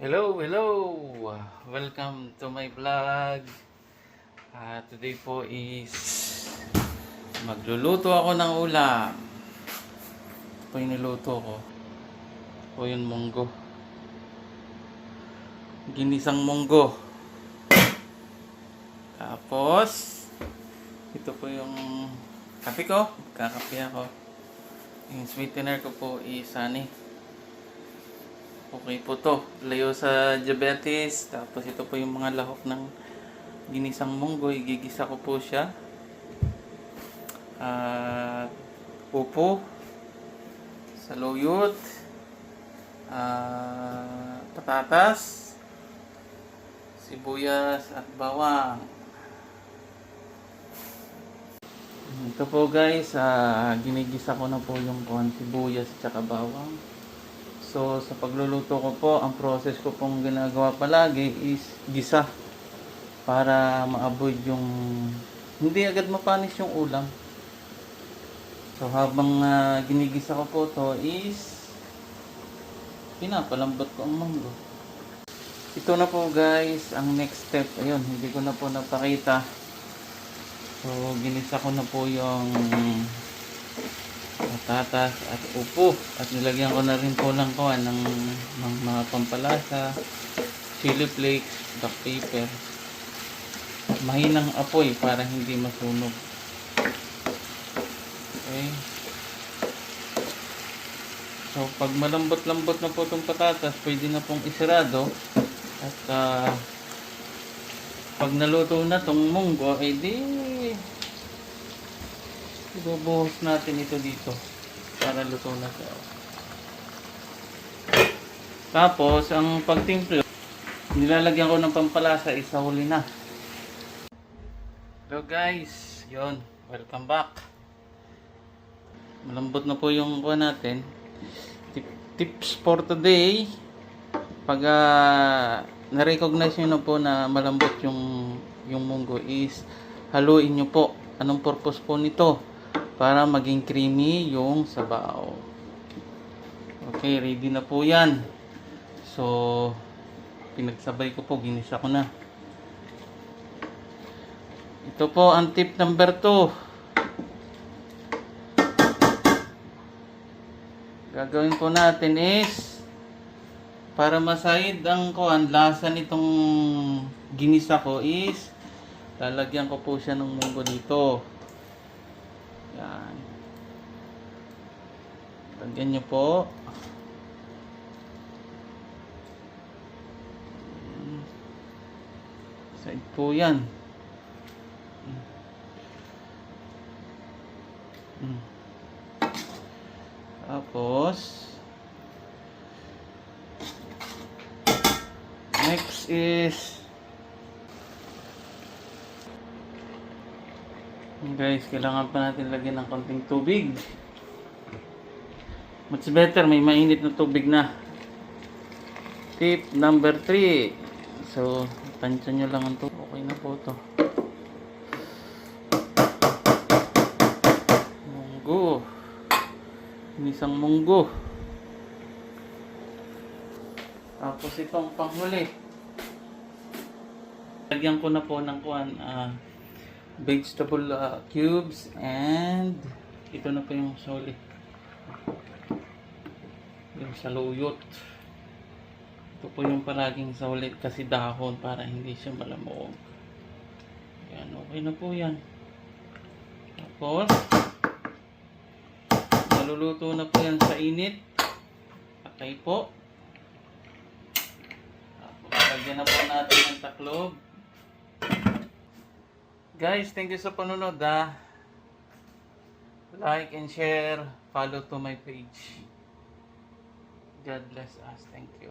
Hello, hello! Welcome to my vlog. Ah, today po is magluluto ako ng ulam. Ito yung niluto ko. Po yung munggo. Ginisang munggo. Tapos, ito po yung kape ko. Kakape ako. Yung sweetener ko po is honey. Okay po to. Layo sa diabetes. Tapos ito po yung mga lahok ng ginisang munggo. Igigisa ko po siya. At upo. Saluyot. ah patatas. Sibuyas at bawang. Ito po guys, ah, ginigisa ko na po yung kuhan sibuyas at bawang. So, sa pagluluto ko po, ang process ko pong ginagawa palagi is gisa. Para ma-avoid yung... Hindi agad mapanis yung ulam. So, habang ah, ginigisa ko po to is... Pinapalambot ko ang manggo. Ito na po guys, ang next step. Ayun, hindi ko na po napakita. So, ginisa ko na po yung patatas at upo. At nilagyan ko na rin po ng kuhan ng, ng mga pampalasa, chili flakes, black pepper. Mahinang apoy para hindi masunog. Okay. So, pag malambot-lambot na po itong patatas, pwede na pong isirado. At ah, pag naluto na itong munggo, eh di ibubuhos natin ito dito para luto na siya. Tapos, ang pagtimplo, nilalagyan ko ng pampalasa, isa huli na. Hello guys, yon welcome back. Malambot na po yung kuha natin. Tip- tips for today, pag ah, na-recognize nyo na po na malambot yung, yung munggo is haluin nyo po. Anong purpose po nito? Para maging creamy yung sabaw. Okay, ready na po yan. So, pinagsabay ko po, ginisa ko na. Ito po ang tip number 2. Gagawin po natin is para masayid ang kuan lasa nitong ginisa ko is lalagyan ko po siya ng munggo dito. Yan. Lagyan nyo po. Side po yan. Mm. Tapos, next is, guys, kailangan pa natin lagyan ng konting tubig. Much better, may mainit na tubig na. Tip number 3. So, tansya nyo lang ang to. Okay na po to. Munggo. Isang munggo. Tapos itong panghuli. Lagyan ko na po ng kuan ah, vegetable ah, cubes and ito na po yung soli. Yung saluyot. Ito po yung palaging saulit kasi dahon para hindi siya malamog. Yan, okay na po yan. Tapos, Maluluto na po yan sa init. Okay po. Tapos, lagyan na po natin ng taklob. Guys, thank you sa panunod ah. Like and share. Follow to my page. God bless us. Thank you.